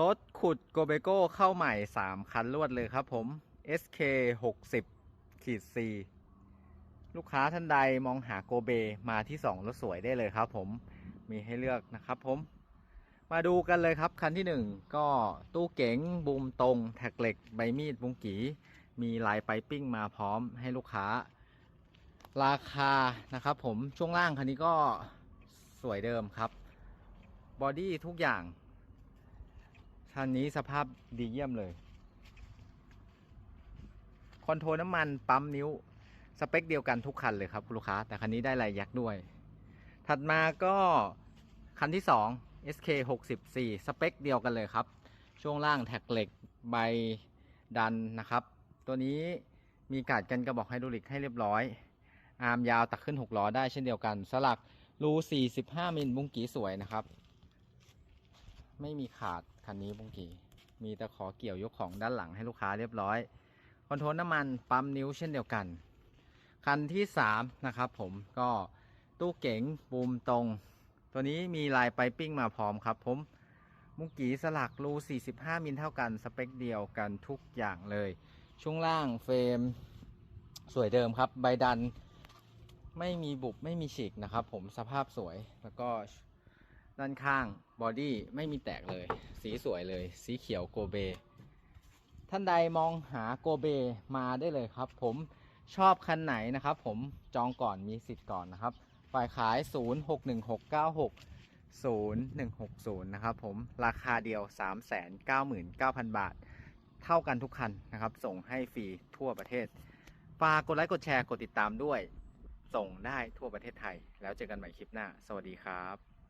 รถขุดโกเบโก้เข้าใหม่ 3 คันรวดเลยครับผม SK 60ขีด C ลูกค้าท่านใดมองหาโกเบมาที่ 2 รถสวยได้เลยครับผม มีให้เลือกนะครับผม มาดูกันเลยครับ คันที่ 1 ก็ตู้เก๋งบูมตรง แท็กเหล็ก ใบมีดบุงกี มีลายไปปิ้งมาพร้อมให้ลูกค้า ราคานะครับผมช่วงล่างคันนี้ก็สวยเดิมครับ บอดี้ทุกอย่าง คันนี้สภาพดีเยี่ยมเลย คอนโทรลน้ำมันปั๊มนิ้ว สเปคเดียวกันทุกคันเลยครับคุณลูกค้า แต่คันนี้ได้ลายยักษ์ด้วย ถัดมาก็คันที่ 2 SK 64สเปคเดียวกันเลยครับ ช่วงล่างแท็กเหล็กใบดันนะครับ ตัวนี้มีการดกันกระบอกไฮดรอลิกให้เรียบร้อย อาร์มยาวตักขึ้น 6 ล้อได้เช่นเดียวกัน สลักรู45มิลบุ้งกีสวยนะครับ ไม่มีขาดคันนี้บุ้งกีมีตะขอเกี่ยวยกของด้านหลังให้ลูกค้าเรียบร้อย คอนโทรลน้ำมันปั๊มนิ้วเช่นเดียวกัน คันที่3นะครับผมก็ตู้เก๋งบูมตรง ตัวนี้มีลายไปปิ้งมาพร้อมครับผมมุงกีสลักรู 45 มิลเท่ากัน สเปคเดียวกันทุกอย่างเลย ช่วงล่างเฟรมสวยเดิมครับ ใบดันไม่มีบุบไม่มีฉีกนะครับผมสภาพสวยแล้วก็ ด้านข้างบอดี้ไม่มีแตกเลย สีสวยเลย สีเขียวโกเบ ท่านใดมองหาโกเบมาได้เลยครับ ผมชอบคันไหนนะครับ ผมจองก่อนมีสิทธิ์ก่อนนะครับ ฝ่ายขาย 061696 0160 นะครับผมราคาเดียว 399,000 บาท เท่ากันทุกคันนะครับ ส่งให้ฟรีทั่วประเทศฝากกดไลค์กดแชร์กดติดตามด้วย ส่งได้ทั่วประเทศไทย แล้วเจอกันใหม่คลิปหน้า สวัสดีครับ